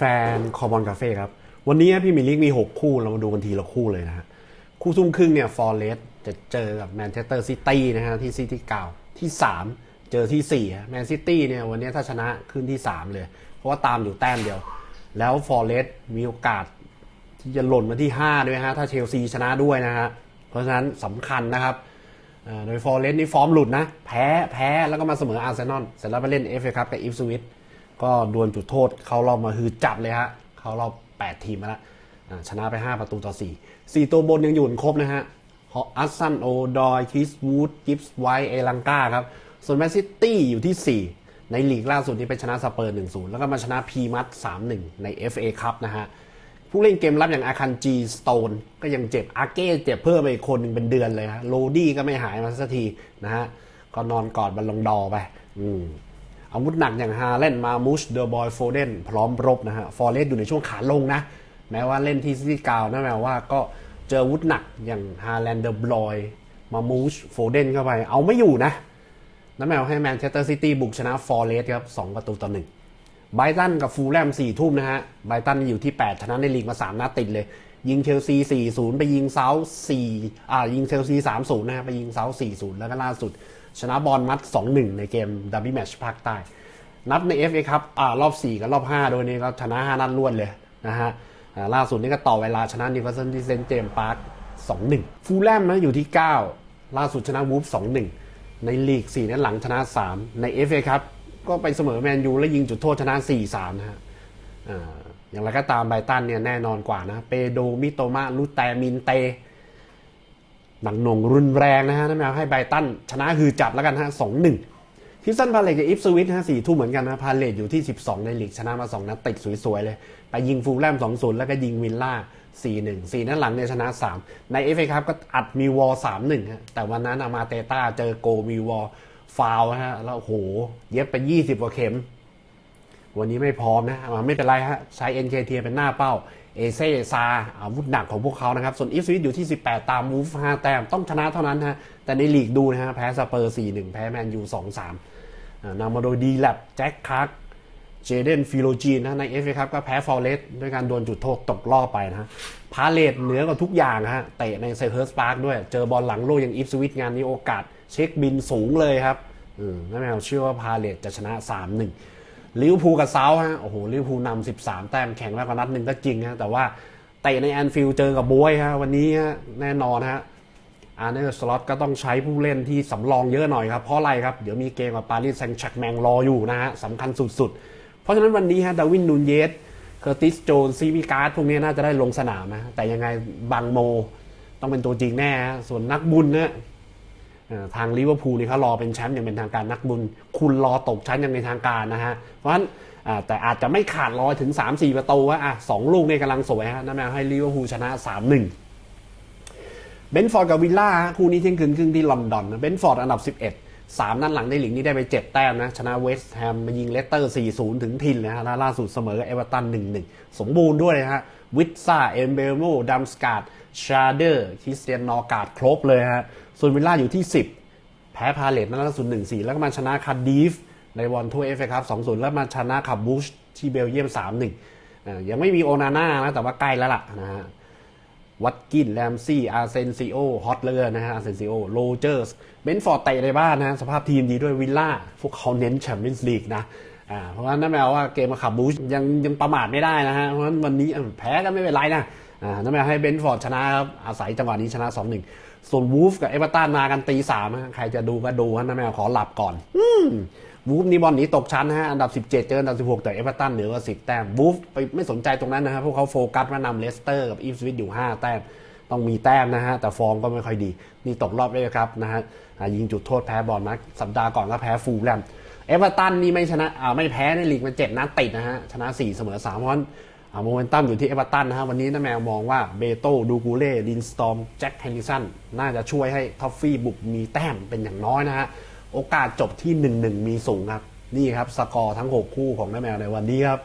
แฟนๆ คอมอนคาเฟ่ครับ วันนี้พี่มิลลิกมี 6 คู่เรามาดูกันทีละคู่เลยนะฮะ คู่ทุ่มครึ่งเนี่ยฟอร์เรสจะเจอกับแมนเชสเตอร์ซิตี้นะฮะ ที่ซิตี้เก่าที่ 3 เจอที่4แมนซิตี้เนี่ยวันนี้ถ้าชนะขึ้นที่ 3 เลย เพราะว่าตามอยู่แต้มเดียว แล้วฟอร์เรสมีโอกาสที่จะหล่นมาที่ 5 ด้วยฮะ ถ้าเชลซีชนะด้วยนะฮะ เพราะฉะนั้นสำคัญนะครับอ่อโดยฟอร์เรสนี่ฟอร์มหลุดนะ แพ้แพ้แล้วก็มาเสมออาร์เซนอลเสร็จแล้วไปเล่นเอฟเอคัพกับอิฟสวิต ก็ดวลจุดโทษเขารอบมาฮือจับเลยฮะเขารอบ 8 ทีมมาแล้วชนะไป 5 ประตูต่อ 4 4 ตัวบนยังอยู่ครบนะฮะอัสซันโอดอยคิสวูดกิฟส์ไวเอลังกาครับ ส่วนแมนซิตี้อยู่ที่ 4 ในลีกล่าสุดนี้ไปชนะสเปอร์ 1-0 แล้วก็มาชนะพีมัต3-1 ใน FA คัพนะฮะผู้เล่นเกมรับอย่างอาคันจีสโตนก็ยังเจ็บ อาเก้เจ็บเพิ่มไปอีกคนหนึ่งเป็นเดือนเลยฮะโรดี้ก็ไม่หายมาสักทีนะฮะ ก็นอนกอดบัลลงดอไป อืม อาวุธหนักอย่างฮาเลนมามูชเดอร์บอยโฟเดนพร้อมรบนะฮะฟอร์เรสอยู่ในช่วงขาลงนะ แม้ว่าเล่นที่ซิตี้กาวนะแม้ว่าก็เจออาวุธหนักอย่างฮาแลนเดอร์บลอยมามูชโฟเดนเข้าไป เอาไม่อยู่นะน้าแมวให้แมนเชสเตอร์ซิตี้บุกชนะฟอร์เรสครับสองประตูต่อหนึ่งไบรตันกับฟูลแลม4ทุ่มนะฮะไบรตันอยู่ที่ 8 ชนะในลีกมา 3นัดติดเลย ยิงเชลซี 4-0 ไปยิงเซาท์4อ่ายิงเชลซี 3-0 นะฮะไปยิงเซาท์4-0 แล้วก็ล่าสุด ชนะบอลมัด 2-1 ในเกมดับบิแมชภาคใต้ นับใน FA ครับอ่ารอบ 4 กับรอบ 5 โดยนี้ก็ชนะ 5 นัดรวดเลยนะฮะอ่าล่าสุดนี่ก็ต่อเวลาชนะนิวคาสเซิลที่เซนต์เจมส์พาร์ค 2-1 ฟูลแลมนะอยู่ที่ 9 ล่าสุดชนะวูฟ 2-1 ในลีก 4 นัดหลังชนะ 3 ใน FA ครับก็ไปเสมอแมนยูและยิงจุดโทษชนะ 4-3 นะฮะอ่าอย่างไรก็ตามไบตันเนี่ยแน่นอนกว่านะ เปโดมิโตมาลุแตมินเต หนังนงรุนแรงนะฮะนั่นหมายควให้ไบตันชนะคือจับแล้วกันฮะสองหนึ่งคิสตันพาเลตกับอิฟสวิตฮะสี่ทุ่มเหมือนกันนะพาเลตอยู่ที่ 12 ในลีกชนะมา 2 นัดติดสวย ๆ เลย ไปยิงฟูลแลม2-0 แล้วก็ยิงวิลล่า 4-1 4 นัดหลังเนี่ยชนะ 3 ในเอฟเอครับก็อัดมีวอล3-1ฮะแต่วันนั้นอามาเตต้าเจอโกมีวอลฟาวฮะแล้วโอ้โหเย็บไป 20 กว่าเข็ม วันนี้ไม่พร้อมนะอ่าไม่เป็นไรฮะใช้ NKT เป็นหน้าเป้าเอเซซาอาวุธหนักของพวกเขานะครับ ส่วนอีฟสวิตอยู่ที่ 18 ตามวูฟ5แต้มต้องชนะเท่านั้นฮะแต่ในลีกดูนะฮะแพ้สเปอร์ 4-1 แพ้แมนยู2-3อ่านำมาโดยดีแลบแจ็คคักเจเดนฟิโลจีนนะในเอฟเอครับก็แพ้ฟอร์เรสด้วยการโดนจุดโทษตกรอบไปนะพาเลตเหนือกว่าทุกอย่างฮะเตะในเซเฮิร์สปาร์คด้วย เจอบอลหลังโลกอย่างอีฟสวิตงานนี้โอกาส เช็คบินสูงเลยครับอืมนั่นแปลว่เชื่อว่าพาเลตจะชนะ 3-1 ลิเวอร์พูลกับเซาฮะโอ้โหลิเวอร์พูลนำ13แต้มแข่งมากกว่านัดหนึ่งก็จริงฮะแต่ว่าเตะในแอนฟิลด์เจอกับบวยฮะวันนี้ฮะแน่นอนฮะอาร์เนอร์สล็อตก็ต้องใช้ผู้เล่นที่สำรองเยอะหน่อยครับ เพราะอะไรครับ เดี๋ยวมีเกมกับปารีสแซงต์แชร์กแมงรออยู่นะฮะสำคัญสุดๆ เพราะฉะนั้นวันนี้ฮะดาวินนูนเยสเคอร์ติสโจนซีมิการ์ดพวกนี้น่าจะได้ลงสนามนะแต่ยังไงบังโม ต้องเป็นตัวจริงแน่ฮะส่วนนักบุญเนี่ย ทางลิเวอร์พูลนี่เขารอเป็นแชมป์อย่างเป็นทางการนักบุญ คุณรอตกชั้นอย่างเป็นทางการนะฮะ เพราะฉะนั้นแต่อาจจะไม่ขาดรอยถึง 3-4 ประตูว่าอะสองลูกนี่กำลังสวยฮะนั่นหมายให้ลิเวอร์พูลชนะ 3-1เบนฟอร์ดกับวิลล่าคู่นี้เที่ยงคืนครึ่งที่ลอนดอนเบนฟอร์ดอันดับ 11 3 นัดหลังในหลีกนี้ได้ไป 7 แต้มนะ ชนะเวสต์แฮมมายิงเลสเตอร์ 4-0 ถึงทินนะฮะล,ล่าสุดเสมอกับเอเวอร์ตัน 1-1 สมบูรณ์ด้วยนะฮะวิตซ่าเอมเบลโมดัมสกาดชาเดอร์คริสเตียนนอร์การ์ดครบเลยฮะส่วนวิลล่าอยู่ที่ 10 แพ้พาเลตนัดล่าสุด1-4 แล้วก็มาชนะคาร์ดีฟในบอลถ้วเอฟเอครับ2-0 แล้วมาชนะขับบูชที่เบลเยียม 3-1อ่ายังไม่มีโอนาน่านะแต่ว่าใกล้แล้วล่ะนะฮะ วัตกินแรมซี่ อาร์เซนซิโอ ฮอตเลอร์นะฮะ อาร์เซนซิโอ โรเจอร์ส เบนฟอร์ดเตะในบ้านนะ สภาพทีมดีด้วยวิลล่า พวกเขาเน้นแชมเปี้ยนส์ลีกนะ อ่า เพราะฉะนั้นนั่นแปลว่าเกมมาขับบูชยังยังประมาทไม่ได้นะฮะ เพราะฉะนั้นวันนี้แพ้ก็ไม่เป็นไรนะ อ่า นั่นแปลให้เบนฟอร์ดชนะครับ อาศัยจังหวะนี้ชนะ 2-1 ส่วนวูฟกับเอเวอร์ตันมากันตีสามฮะใครจะดูก็ดูฮะนั่นแปลขอหลับก่อน อืม วูฟนี่บอลหนีตกชั้นนะฮะ อันดับ 17 เจออันดับ 16 แต่เอเวอร์ตันเหนือกว่า10 แต้ม วูฟไปไม่สนใจตรงนั้นนะฮะพวกเขาโฟกัสว่านำเลสเตอร์กับอีฟสวิตอยู่ 5 แต้ม ต้องมีแต้มนะฮะ แต่ฟอร์มก็ไม่ค่อยดี นี่ตกรอบเลยครับนะฮะยิงจุดโทษแพ้บอลนะสัปดาห์ก่อนก็แพ้ฟูลแลมเอเวอร์ตันนี่ไม่ชนะอ่าไม่แพ้ในลีกมาเจ็ดนัดติดนะฮะ ชนะ 4 เสมอ3เพราะฉะนั้นอ่าโมเมนตัมอยู่ที่เอเวอร์ตันนะฮะวันนี้น้าแมวมองว่าเบโต้ดูกูเล่ลินสตอมแจ็คแฮนดิสันน่าจะช่วยให้ท็อฟฟี่บุกมีแต้มเป็นอย่างน้อยนะฮะ โอกาสจบที่ 1-1 มีสูงครับ นี่ครับ สกอร์ทั้ง 6 คู่ของแม่แมวในวันนี้ครับ